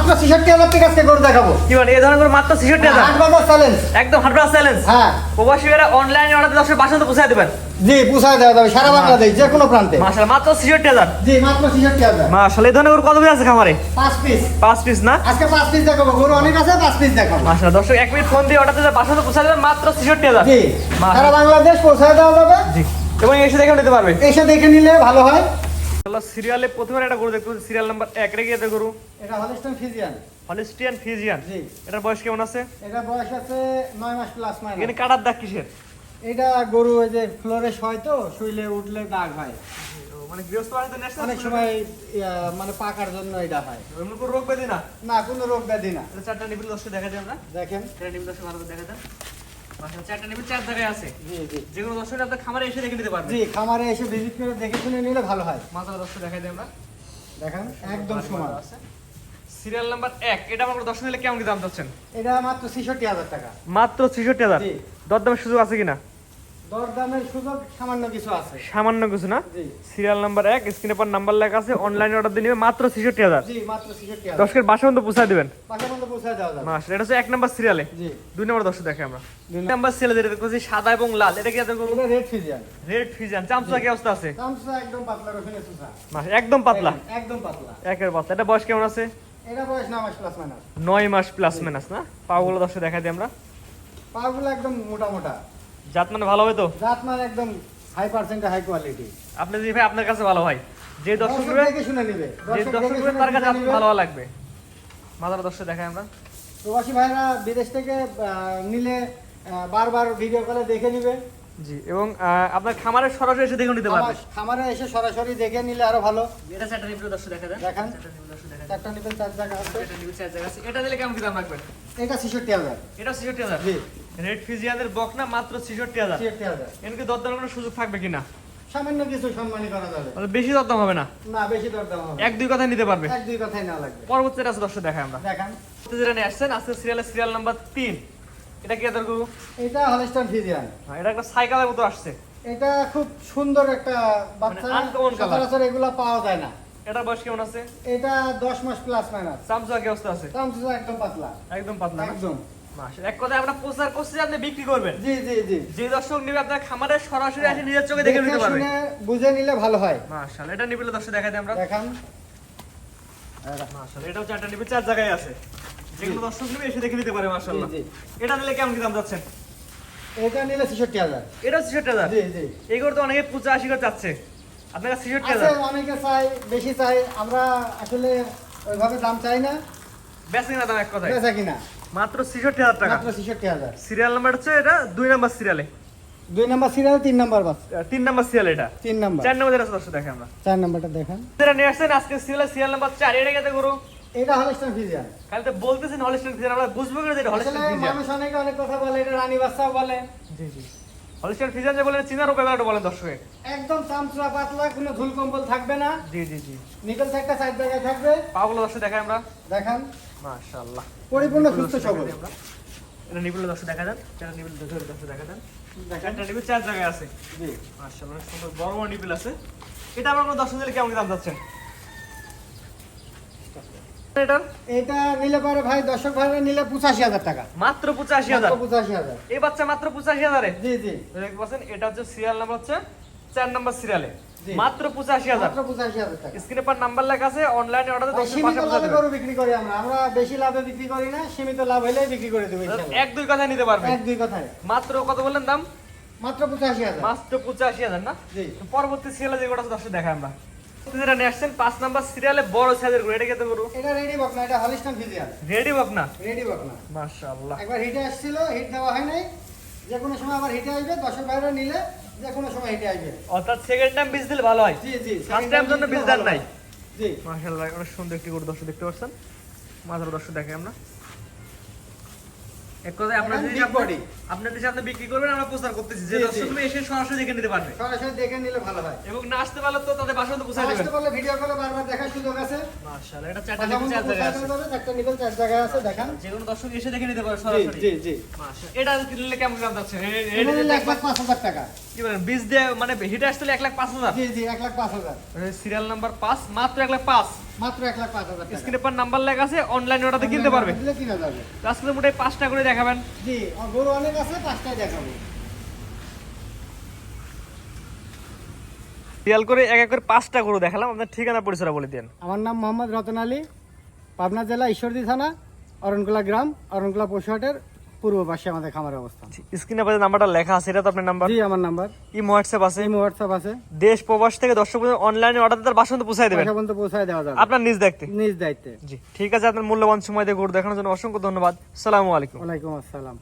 মাত্র ছেষট্টি হাজার টাকা আজকে করে দেখাবো। কি বলেন এই ধরনের মাত্র ছেষট্টি হাজার? হাট চ্যালেঞ্জ একদম হান্ড্রেড চ্যালেঞ্জ হ্যাঁ। প্রবাসীরা অনলাইনে অর্ডার দশের বাসা তো পৌঁছায় দেবেন। জি পুষায় দেওয়া যাবে সারা বাংলাদেশ যে কোনো প্রান্তে। মাসাল মাত্র ছেষট্টি হাজার। জি মাত্র ছেষট্টি হাজার। মাসাল এই ধরনের কত পিস আছে খামারে? পাঁচ পিস। পাঁচ পিস না? আজকে পাঁচ পিস দেখাবো গরু অনেক আছে পাঁচ পিস দেখাবো। মাসাল দর্শক এক মিনিট ফোন দিয়ে অর্ডার দিলে বাসা তো দেবেন মাত্র ছেষট্টি হাজার। জি সারা বাংলাদেশ পৌঁছায় দেওয়া যাবে। জি এবং এসে দেখে নিতে পারবে। এসে দেখে নিলে ভালো হয়। সিরিয়ালে প্রথমে একটা গরু দেখতে সিরিয়াল নাম্বার এক। রেখে যেতে গরু? এটা হলিস্টন ফিজিয়ান। Holstein Friesian. জি। এটার বয়স কেমন আছে? এটা বয়স আছে নয় মাস প্লাস এখানে কাটার দাগ কিসের? এটা গরু ওই যে ফ্লোরে শয় তো শুইলে উঠলে দাগ হয়। মানে গৃহস্থ বাড়িতে অনেক সময় মানে পাকার জন্য এটা হয়। এমনি কোনো রোগ ব্যাধি না? না কোনো রোগ ব্যাধি না। চারটা নিবিল দশটা দেখা যায় আমরা দেখেন। চারটা নিবিল দশটা ভালো দেখা যায় আছে। দর্শক খামারে এসে ভিজিট করে দেখে শুনে নিলে ভালো হয়। মাথা দশটা দেখাই দিই আমরা। দেখেন একদম সমান। সিরিয়াল নাম্বার এক এটা আমার দর্শক নিলে কেমন দাম চাচ্ছেন? এটা মাত্র ছেষট্টি হাজার টাকা। মাত্র ছেষট্টি হাজার? জি। দরদামের সুযোগ আছে কিনা? দরদামের সুযোগ সামান্য কিছু আছে। সামান্য কিছু না? সিরিয়াল নাম্বার এক স্ক্রিনে পর নাম্বার লেখা আছে অনলাইনে অর্ডার দিয়ে নিবে মাত্র ছেষট্টি হাজার। দর্শকের বাসা পর্যন্ত পৌঁছায় দেবেন। মাস এটা হচ্ছে এক নাম্বার সিরিয়ালে। দুই নম্বর দর্শক দেখে আমরা। দুই দুই নাম্বার সিরিয়ালে যেটা দেখতেছি সাদা এবং লাল। এটা কি রেড ফিজিয়ান রেড ফিজান চামচা কি অবস্থা আছে? চামচা একদম পাতলা সুসা মাস একদম পাতলা। একদম পাতলা। একের পাতলা। এটা বয়স কেমন আছে? এটা বয়স মাস প্লাস মাইনাস নয় মাস প্লাস মাইনাস না? পাগুলো দর্শক দেখা দিই আমরা। পাগুলো একদম মোটা মোটা। জাত মানে ভালো হবে তো? জাত মানে একদম হাই পার্সেন্টে হাই কোয়ালিটি আপনি যদি ভাই আপনার কাছে ভালো হয়। যে দর্শক দেখে শুনে নিবে। যে দর্শক তার কাছে আপনার ভালো লাগবে। মাদার দর্শক দেখাই আমরা। প্রবাসী ভাইরা বিদেশ থেকে নিলে বারবার ভিডিও কলে দেখে নিবে। জি এবং আপনার খামারের সরাসরি এসে দেখে নিতে পারবে। খামারে এসে সরাসরি দেখে নিলে আরও ভালো। এটা নিবিল দর্শক দেখা দেখান। চারটা নিবেন চার জায়গা আছে। এটা নিবিল চার জায়গা আছে। এটা দিলে কেমন কি দাম রাখবেন এটা ছেষট্টি হাজার। এটা ছেষট্টি হাজার? জি। রেড ফিজিয়ানের বকনা মাত্র এনকে দরদামের কোনো সুযোগ থাকবে কিনা? সামান্য কিছু সম্মানী করা যাবে। মানে বেশি দরদাম হবে না? না বেশি দরদাম হবে এক দুই কথায় নিতে পারবে? এক দুই কথাই না লাগবে। পরবর্তী আছে দর্শক দেখাই আমরা। দেখান। যেটা নিয়ে আসছেন আজকে সিরিয়ালের সিরিয়াল নাম্বার এটা কি এদের গরু? এটা ফিজিয়ান হ্যাঁ, এটা একটা সাইকেলের মতো আসছে। এটা খুব সুন্দর একটা বাচ্চা। মানে colour। সচরাচর এগুলা পাওয়া যায় না। এটার বয়স কেমন আছে? এটা দশ মাস প্লাস মাইনাস চামচা কি অবস্থা আছে? চামচুসা একদম পাতলা। একদম পাতলা একদম। এক কথায় আমরা প্রচার করছি আপনি বিক্রি করবেন। জি জি জি। যে দর্শক নিবে আপনার খামারে সরাসরি এসে নিজের চোখে দেখে নিতে পারবে। বুঝে নিলে ভালো হয়। মাশাআল্লাহ এটা নিবিলে দর্শক দেখাই দিই আমরা। দেখান। মাশাআল্লাহ এটাও চারটা নিবে চার জায়গায় আছে। যেগুলো দর্শক নিবে এসে দেখে নিতে পারে মাশাআল্লাহ। এটা নিলে কেমন কি দাম যাচ্ছেন? এটা নিলে জি জি। তো অনেকে পঁচাশি আশি করে যাচ্ছে আপনার আছে অনেকে চাই বেশি চাই আমরা আসলে ওইভাবে দাম চাই না। বেশি না দাম এক কথায়? বেচা কিনা। মাত্র ছেষট্টি হাজার টাকা। মাত্র ছেষট্টি হাজার। সিরিয়াল নাম্বার হচ্ছে এটা দুই নাম্বার সিরিয়ালে দুই নাম্বার সিরিয়াল তিন নাম্বার বাস। তিন নাম্বার সিরিয়াল এটা। তিন নাম্বার। চার নাম্বার যেটা দর্শক দেখে আমরা। চার নাম্বারটা দেখান। যেটা নিয়ে আসছেন আজকে সিরিয়াল সিরিয়াল নাম্বার চার এটা কেটে করো এটা হলিস্টন ফিজিয়ান খালি তো বলতেছেন হলিস্টিন ফিজিয়ান আমরা বুঝব করে যেটা হলিস্টিন ফিজিয়ান মানুষ অনেকে অনেক কথা বলে এটা রানী বাচ্চাও বলে। জি জি। হলিস্টিন ফিজিয়ান যে বলেন চিনার উপরে একটা বলেন দর্শকে। একদম চামচুরা পাতলা কোনো ঝুল কম্বল থাকবে না। জি জি জি। নিকল একটা সাইড জায়গায় থাকবে। পাগুলো দর্শক দেখাই আমরা। দেখান। মাশাআল্লাহ। পরিপূর্ণ সুস্থ সবল। এটা নিবিল দর্শক দেখা যান এটা নিবিল দর্শক দর্শক দেখা যান দেখান। চারটা চার জায়গায় আছে। জি। মাশাআল্লাহ সুন্দর বড় বড় নিবিল আছে। এটা আমার কোনো দর্শক দিলে কেমন দাম যাচ্ছেন এটা? এটা নিলে পারে ভাই দর্শক ভাইরা নিলে পঁচাশি হাজার টাকা। মাত্র পঁচাশি হাজার? পঁচাশি হাজার। এই বাচ্চা মাত্র পঁচাশি হাজারে? জি জি। দেখতে এটা হচ্ছে সিরিয়াল নাম্বার হচ্ছে চার নাম্বার সিরিয়ালে। মাত্র পঁচাশি হাজার। স্ক্রিনে পার নাম্বার লেখা আছে অনলাইনে অর্ডার গরু বিক্রি করি আমরা। আমরা বেশি লাভে বিক্রি করি না সীমিত লাভ হলেই বিক্রি করে দেবো এক দুই কথা নিতে পারবে। এক দুই কথায়। মাত্র কত বললেন দাম? মাত্র পঁচাশি হাজার। মাত্র পঁচাশি হাজার না? জি। পরবর্তী সিরিয়ালে যে গোটা দর্শক দেখাই আমরা। যেটা নিয়ে আসছেন পাঁচ নাম্বার সিরিয়ালে বড় সাইজের গরু। এটা খেতে গরু? এটা রেডি বকনা এটা হলিস্টন ফিজিয়ান রেডি বাপ না? রেডি বকনা মাশাআল্লাহ। একবার হিটে আসছিল হিট দেওয়া হয় নাই। যে কোনো সময় আবার হিটে আসবে দর্শক বাইরে নিলে যে কোনো সময় হিটে আসবে অর্থাৎ সেকেন্ড টাইম বীজ দিলে ভালো হয়। জি জি First time জন্য বীজ দেন নাই? জি। মাশাআল্লাহ অনেক সুন্দর একটি গরু দর্শক দেখতে পাচ্ছেন। মাথার দর্শক দেখে আমরা। এক কথায় আপনার যদি বিক্রি করবেন আমরা প্রচার করতেছি। যে। এসে সরাসরি দেখে নিতে পারবে। সরাসরি দেখে নিলে ভালো হয়। এবং না আসতে পারলে তো তাদের বাসা তো পৌঁছায় দেবেন। আসতে পারলে ভিডিও কলে বারবার দেখার সুযোগ আছে। মাশাআল্লাহ এটা চারটা পাজামা চার জায়গায় আছে। একটা নিকল চার জায়গায় আছে দেখান। যে কোনো দর্শক এসে দেখে নিতে পারে সরাসরি। জি জি মাশাআল্লাহ এটা কিনলে কেমন দাম যাচ্ছে? এ- এ- এটা এটা এক লাখ পাঁচ হাজার টাকা। কি বলেন বীজ দিয়ে মানে হিটে আসলে এক লাখ জি জি সিরিয়াল নাম্বার পাঁচ মাত্র এক লাখ পাঁচ। মাত্র এক লাখ পাঁচ হাজার টাকা। স্ক্রিনে পর নাম্বার লেখা আছে অনলাইন কিনতে পারবে। দিলে কিনা যাবে। আজকে মোটাই করে দেখাবেন। জি আর অনেক আছে পাঁচটাই দেখাবো। রিয়াল করে এক এক করে পাঁচটা গরু দেখালাম আপনার ঠিকানা পরিচয় বলে দেন। আমার নাম মোহাম্মদ রতন আলী পাবনা জেলা ঈশ্বরদী থানা অরণকুলা গ্রাম অরণকুলা পশুহাটের পূর্ব পাশে আমাদের খামারের অবস্থান। স্ক্রিনে পর নাম্বারটা লেখা আছে এটা তো আপনার নাম্বার জি আমার নাম্বার ই হোয়াটসঅ্যাপ আছে? এই হোয়াটসঅ্যাপ আছে। দেশ প্রবাস থেকে দর্শক অনলাইনে অর্ডার তার বাসন্ত পৌঁছায় দেবেন। বাসা পর্যন্ত পৌঁছায় দেওয়া যাবে। আপনার নিজ দেখতে নিজ দায়িত্বে। জি ঠিক আছে আপনার মূল্যবান সময় দিয়ে গরু দেখানোর জন্য অসংখ্য ধন্যবাদ। সালামু আলাইকুম। ওয়ালাইকুম আসসালাম।